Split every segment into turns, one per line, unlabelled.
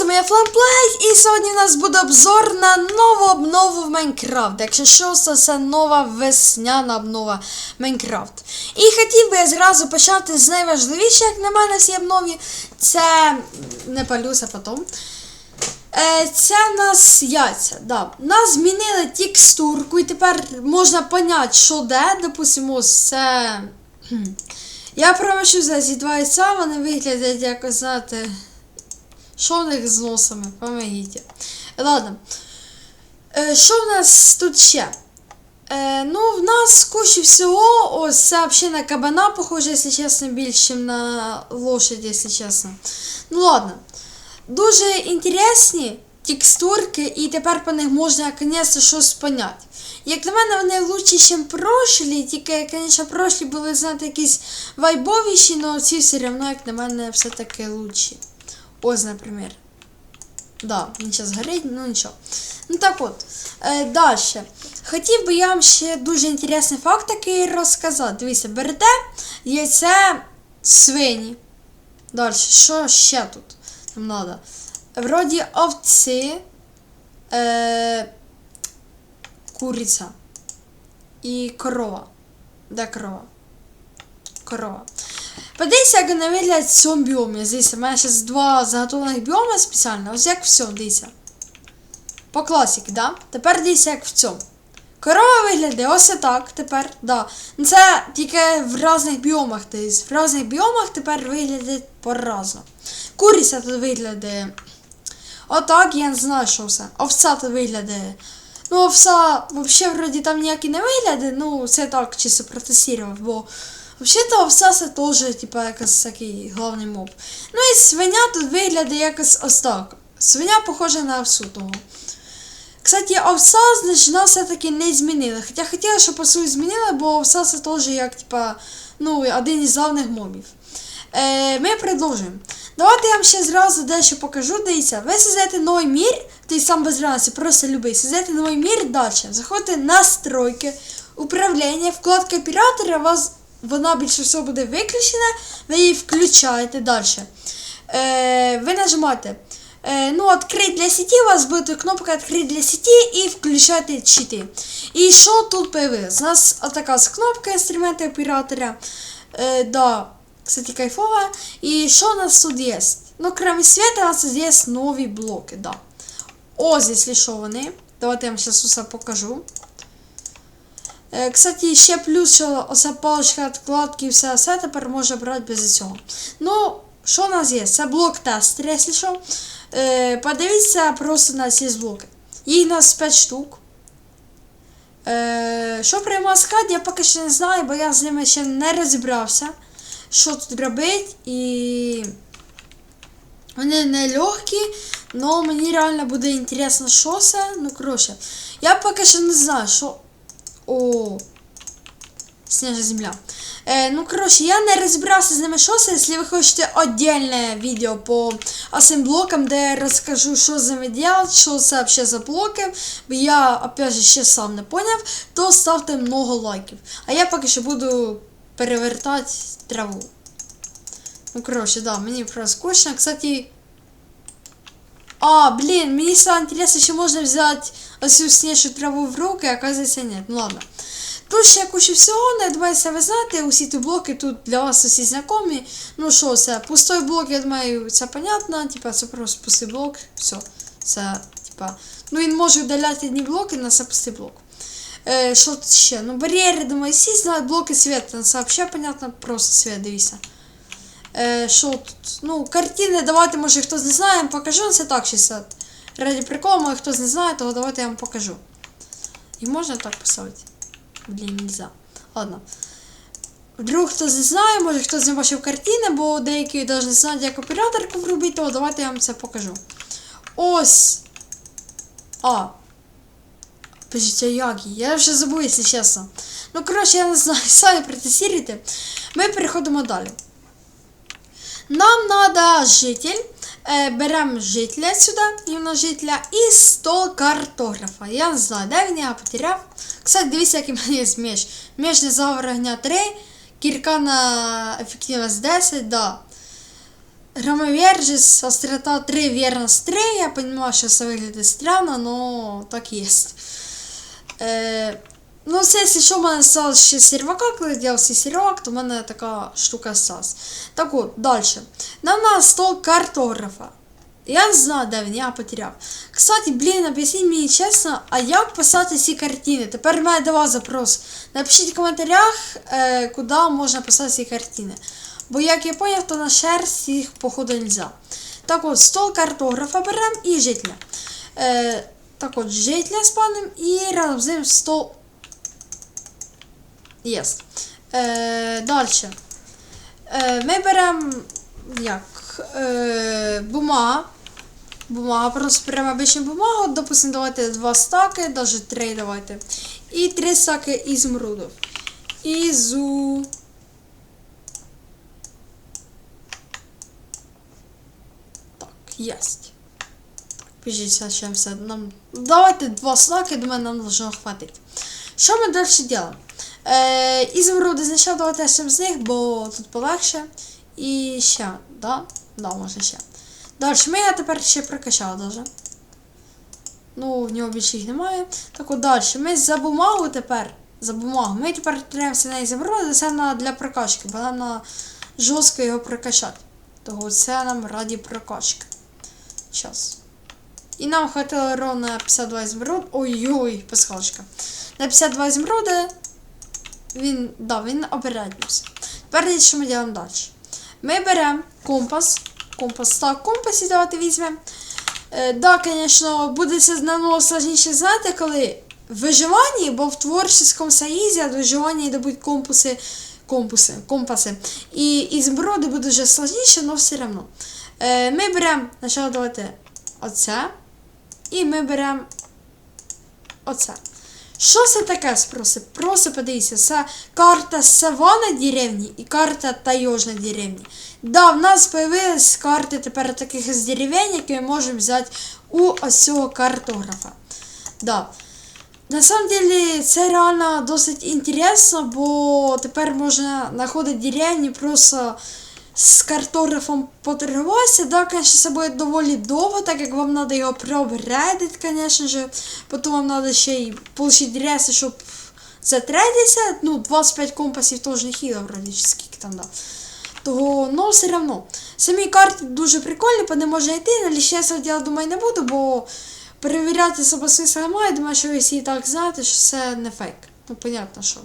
вами я Фламплей, і сьогодні в нас буде обзор на нову обнову в Майнкрафт. Якщо що, це все нова весняна обнова Майнкрафт. І хотів би я зразу почати з найважливішого, як на мене, в цій обнові. Це не палюся потім. Е, це в нас яйця. Да. Нас змінили текстурку, і тепер можна поняти, що де. Допустимо, це. Я промочу за ці два яйця, вони виглядять якось, знаєте. Що в них з носами? Помогіть. Ладно. Е, що в нас тут ще? Е, ну, в нас куча всього. Ось це взагалі на кабана похоже, якщо чесно, більше, ніж на лошадь, якщо чесно. Ну ладно. Дуже інтересні текстурки, і тепер по них можна наконець щось поняти. Як на мене, вони лучші, ніж прошлі, тільки, звісно, прошлі були, знаєте, якісь вайбовіші, але ці все одно, як на мене, все-таки лучші. Ось, наприклад. Да, він зараз горить, ну нічого. Ну так от. Е, далі. Хотів би я вам ще дуже інтересний факт такий розказати. Дивіться, берете яйце свині. Далі, що ще тут нам надо? Вроді овці, е, куриця і корова. Де корова? Корова. Подивіться, як вони виглядають в цьому біомі. Дивіться, у мене зараз два заготовлених біоми спеціально. Ось як в цьому, дивіться. По класіки, да? Тепер дивіться, як в цьому. Корова виглядає ось так тепер, да. Ну, Це тільки в різних біомах. Тобто в різних біомах тепер виглядає по-разному. Куриця тут виглядає. Отак, я не знаю, що все. Овця тут виглядає. Ну, овса, взагалі, вроді там ніякі не вигляди, ну, це так чисто протестував, бо взагалі-то овса це теж, типа, якось такий головний моб. Ну і свиня тут виглядає якось ось так. Свиня похожа на овсу того. Кстати, овса, значить, все-таки не змінили. Хоча хотіла, щоб овсу змінили, бо овса це теж як, типа, ну, один із главних мобів. Е, ми продовжуємо. Давайте я вам ще зразу дещо покажу. Дивіться, ви создаєте новий мір, той сам без разниці, просто любий. Создаєте новий мір далі. Заходите настройки, управління, вкладка оператора, вас вона більше всього буде виключена, ви її включаєте далі. Е, ви нажимаєте. Е, ну, открыть для сети, у вас буде кнопка открыть для сети і включаєте чити. І що тут появилось? У нас така кнопка інструменти оператора. Е, да, кстати, кайфова. І що у нас тут є? Ну, кроме света, у нас тут є нові блоки, да. Ось, якщо що. Давайте я вам зараз усе покажу. Е, Кстати, ще плюс, що оця паличка відкладки і все це тепер може брати без цього. Ну, що у нас є? Це блок тестер, якщо що. Е, подивіться просто на ці блоки. Їх у нас 5 штук. Е, що прямо сказати, я поки що не знаю, бо я з ними ще не розібрався. Що тут робити і. Вони не легкі, але мені реально буде інтересно, що це. Ну, коротше, я поки що не знаю, що. О, Сніжна земля. Е, ну, коротше, я не розбирався з ними, що це. Якщо ви хочете отдельне відео по цим блокам, де я розкажу, що з ними делать, що це взагалі за блоки, бо я, опять же, ще сам не поняв, то ставте много лайків. А я поки що буду перевертати траву. Ну, коротше, да, мені просто скучно. Кстати, а, блин, мне стало интересно, еще можно взять всю снежную траву в руки, а оказывается нет. Ну ладно. Тут ще куча всього, ну, я ви знаєте, усі ті блоки тут для вас усі знайомі. Ну що, це пустой блок, я думаю, це понятно, типа це просто пустий блок, все. Це, типа, ну він може удаляти одні блоки, але це пустий блок. Е, що тут ще? Ну, бар'єри, думаю, всі знають блоки света, це взагалі понятно, просто свет, дивіться. Е, що тут? Ну, картини, давайте, може, хтось не знає, покажу, ну, це так, чисто. Раді приколу, може, хтось не знає, то давайте я вам покажу. І можна так поставити? Блін, нельзя. Ладно. Вдруг хтось не знає, може хтось не бачив картини, бо деякі навіть не знають, як операторку врубити, то давайте я вам це покажу. Ось. А. Подождите, а як її? Я вже забув, якщо чесно. Ну, коротше, я не знаю, самі протестуйте. Ми переходимо далі. Нам надо житель. Е, беремо жителя сюди, іменно жителя, і 100 картографа. Я не знаю, де він я потеряв. Кстати, дивіться, який в мене є меч. Меч не загор огня 3, кірка на ефективність 10, да. Громовержець, острота 3, верность 3. Я понимаю, що це виглядає странно, но так є. Е, ну, це, якщо що, в мене сталося ще сервака, коли я делався сервак, то в мене така штука сталась. Так от, далі. Нам на стол картографа. Я знаю, де він, я потеряв. Кстати, блін, об'ясніть мені чесно, а як писати ці картини? Тепер в мене до вас запрос. Напишіть в коментарях, е, куди можна писати ці картини. Бо як я поняв, то на шерсть їх походу нельзя. Так от, стол картографа беремо і жителя. Е, так от, жителя спанем і разом з ним стол. Єс. Е, Далі. Е, ми беремо як? Е, бумага. Бумага, просто беремо обичну бумагу, допустим, давайте два стаки, даже три давайте. І три стаки ізумрудів. Ізу. Так, єсть. Пишіть ще все. Нам... Давайте два стаки, думаю, нам должно хватить. Що ми далі робимо? Е, ізумруди знайшов, давайте ще з них, бо тут полегше. І ще, да? Да, може ще. Далі, ми я тепер ще прокачав даже. Ну, в нього більше їх немає. Так от далі. Ми за бумагу тепер. За бумагу. Ми тепер тримаємося на ізумруди, це на, для прокачки, бо нам на жорстко його прокачати. Того це нам раді прокачки. Щас. І нам хватило ровно 52 ізумруд. Ой-ой, пасхалочка. На 52 ізумруди він, да, він обережнився. Тепер що ми робимо далі. Ми беремо компас. Компас. Так, компас і давайте візьмемо. Е, да, звісно, буде це намного сложніше знати, коли в виживанні, бо в творческом союзі в виживанні добуть компаси, компаси, компаси. І із броди буде вже сложніше, але все одно. Е, ми беремо, спочатку давайте оце. І ми беремо оце. Що це таке спроси? Просто подивіться, це карта савана деревні і карта таежна деревні. Да, в нас появились карти тепер таких з деревень, які ми можемо взяти у ось цього картографа. Да. На самом деле це реально досить інтересно, бо тепер можна знаходити деревні просто з картографом поторгуватися. Да, конечно, це буде доволі довго, так як вам треба його проапгрейдити, конечно же. Потім вам треба ще й отримати реси, щоб затредитися. Ну, 25 компасів теж не хіло, вроді, скільки там, да. Того, ну, все одно. Самі карти дуже прикольні, по ним можна йти, але чесно діла, думаю, не буду, бо перевіряти себе смисла немає, думаю, що ви всі і так знаєте, що це не фейк. Ну, понятно, що.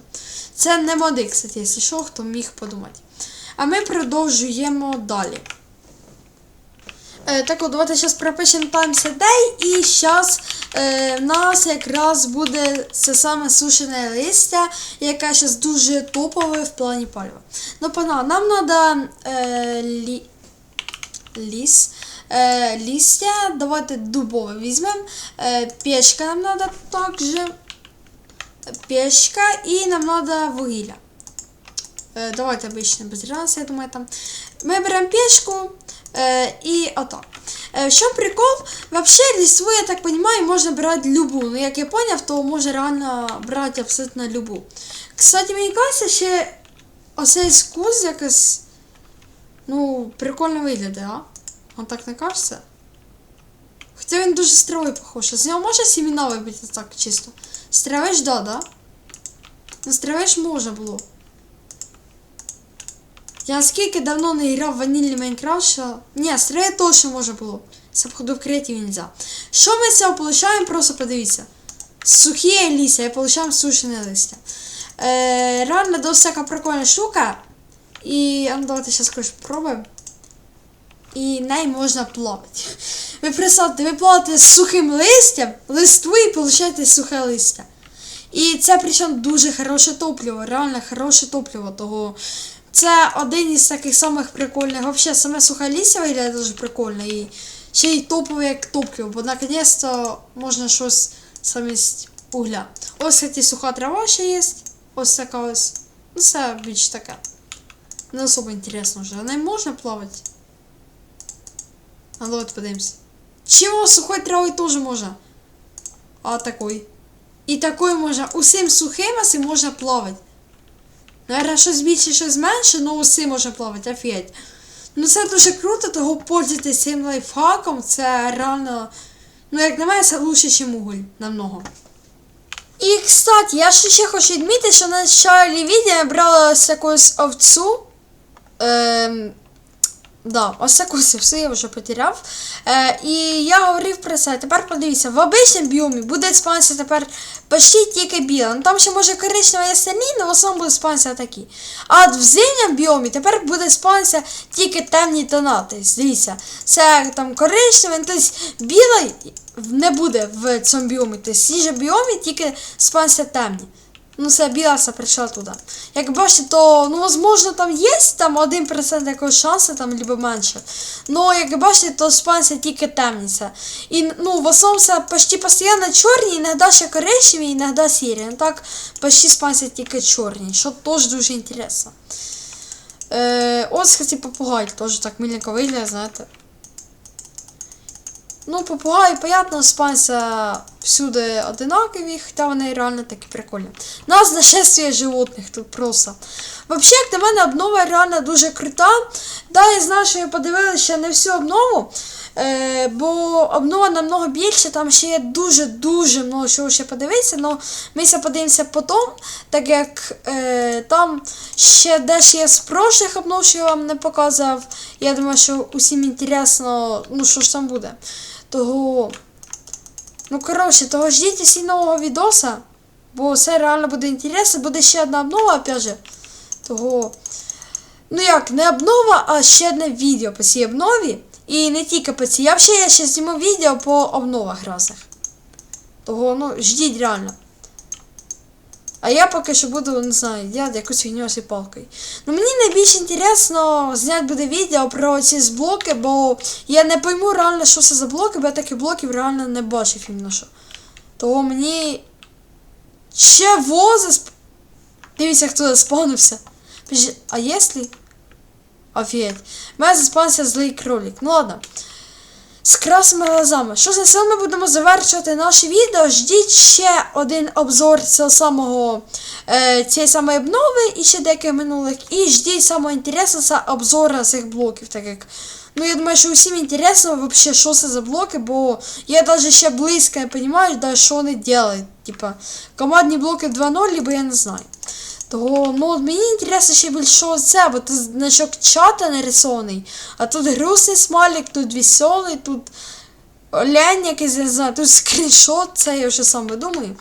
Це не моди, кстати, якщо що, хто міг подумати. А ми продовжуємо далі. Е, так от, давайте зараз пропишемо Times a і зараз е, в нас якраз буде це саме сушене листя, яке зараз дуже топове в плані палива. Ну, пана, нам треба е, лі, ліс. Е, листя, давайте дубове візьмемо. Е, печка нам треба також. Печка і нам треба вугілля. Е, давайте обычно без разницы, я думаю, там. Мы берем печку э, и отак. Э, в чем прикол? Вообще листву, я так понимаю, можно брать любую. Ну, як я поняв, то можно реально брати абсолютно любу. Кстати, мені кажется, ще оцей скуз якось, ну, прикольно виглядає, а? Вам так не кажется? Хоча він дуже стравий похож. З нього можна сіміна вибити так чисто? Стравиш, да, да? Ну, стравиш можна було. Я наскільки давно не грав в ванільний Майнкрафт, що... Ні, стріляти точно може було. Це походу в креативі нельзя. Що ми з цього получаємо, просто подивіться. Сухі листя, я получаємо сушене листя. Е, реально досить така прикольна штука. І ну, давайте зараз коротше пробуємо. І нею можна плавати. Ви представте, ви плаваєте з сухим листям, листву і получаєте сухе листя. І це причому дуже хороше топливо, реально хороше топливо, того це один із таких самих прикольних. Взагалі, саме сухолісся виглядає дуже прикольно. І ще й топове як топливо, бо наконець-то можна щось замість угля. Ось кстати, суха трава ще є. Ось така ось. Ну це більш таке. Не особо інтересно вже. Не можна плавати? А давайте подивимось. Чего сухой травой тоже можна? А такой. І такой можна. Усім сухим, а можна плавати. Наверное, щось більше, щось менше, ну усі можна плавати, офігеть. Ну це дуже круто, того пользуйтесь цим лайфхаком. Це реально, ну як на мене, це лучше, ніж уголь. Намного. І, кстати, я ще, ще хочу відмітити, що на началі відео я брала якусь овцу. Ем, да, ось таку овцю я вже потеряв. Е, і я говорив про це. Тепер подивіться, в обичному біомі буде спавнитися тепер почти тільки біла. Ну там ще може коричнева і сині, але в основному буде спавнитися такі. А в зимньому біомі тепер буде спавнитися тільки темні тона. Тобто, дивіться, це там коричневий, ну, тобто білий не буде в цьому біомі. Тобто, в біомі тільки спавниться темні. Ну, це біла прийшла туди. Як бачите, то, ну, возможно, там є там 1% якогось шансу, там, либо менше. Ну, як бачите, то спанся тільки темніця. І, ну, в основному це почти постійно чорні, іноді ще коричневі, іноді сірі. Ну, так, почти спанся тільки чорні, що теж дуже інтересно. Е, ось, кстати, попугай теж так миленько виглядає, знаєте. Ну, попугаї, понятно, спанця всюди одинакові, хоча вони реально такі прикольні. Нас нашествие животних тут просто. Взагалі, як на мене, обнова реально дуже крута. Да, я знаю, що я подивилася не всю обнову, е, бо обнова намного більше, там ще є дуже-дуже много чого ще подивитися, але ми це подивимося потім, так як е, там ще дещо є з прошлих обнов, що я вам не показував. Я думаю, що усім інтересно, ну що ж там буде. Того. Ну, коротше, того ждіть усі нового відоса, бо це реально буде інтересно. Буде ще одна обнова, опять же. Того. Ну як, не обнова, а ще одне відео по цій обнові. І не тільки по цій. Я взагалі ще зніму відео по обновах разних. Того, ну, ждіть реально. А я поки що буду, не знаю, я якусь фігню з палкою. Ну мені найбільш інтересно зняти буде відео про ці з блоки, бо я не пойму реально, що це за блоки, бо я таких блоків реально не бачив іменно що. Того мені. Ще вози сп... Дивіться, хто заспавнився. А если? Офігеть. У мене заспавнився злий кролик. Ну ладно. З красними глазами. Що за саме будемо завершувати наше відео? Ждіть ще один обзор цього самого е, цієї самої обнови і ще деяких минулих. І ждіть самого це обзора цих блоків, так як. Ну, я думаю, що усім інтересно вообще, що це за блоки, бо я навіть ще близько не розумію, що вони роблять. Типа, командні блоки 2.0, либо я не знаю. Того, ну, мені інтересно ще більше що це, бо тут значок чата нарисований, а тут грустний смайлик, тут веселий, тут лянь якийсь, я не знаю, тут скріншот, це я вже сам видумаю.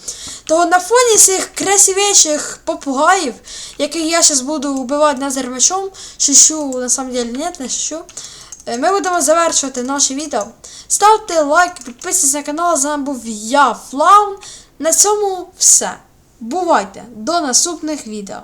Того на фоні цих красивіших попугаїв, яких я зараз буду вбивати назермачом, шучу, на самом деле нет, не шучу. Е, Ми будемо завершувати наше відео. Ставте лайк, підписуйтесь на канал. З вами був я, Флаун. На цьому все. Бувайте! До наступних відео.